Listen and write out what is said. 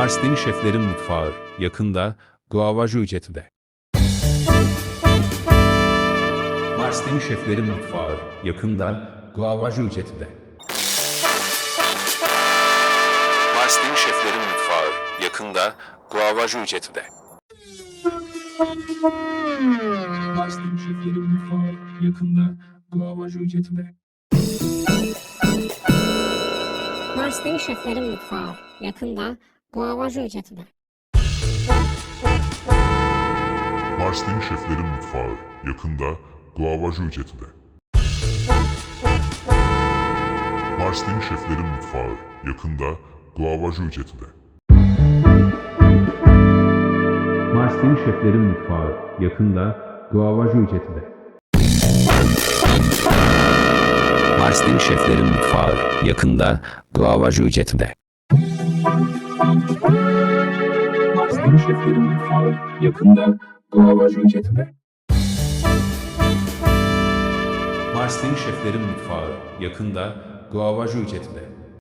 Mars'ın şeflerin mutfağı yakında Guavaju ücretinde. Mars'ın şeflerin mutfağı yakında Guavaju ücretinde. Mars'ın şeflerin mutfağı yakında Guavaju ücretinde. Mars'ın şeflerin mutfağı yakında Guavaju ücretinde. Mars'ın şeflerin mutfağı yakında Guavaju ücretinde. Mars'ın şeflerin mutfağı yakında Guavaju ücretinde. Mars'ın şeflerin mutfağı yakında Guavaju ücretinde. Mars'ın şeflerin mutfağı yakında Guavaju ücretinde. Mars'ın şeflerin mutfağı yakında Guavaju ücretinde. Mars'ın şeflerin mutfağı yakında Guavaju ücretinde. Mars'ın şeflerin mutfağı yakında Guavaju ücretinde.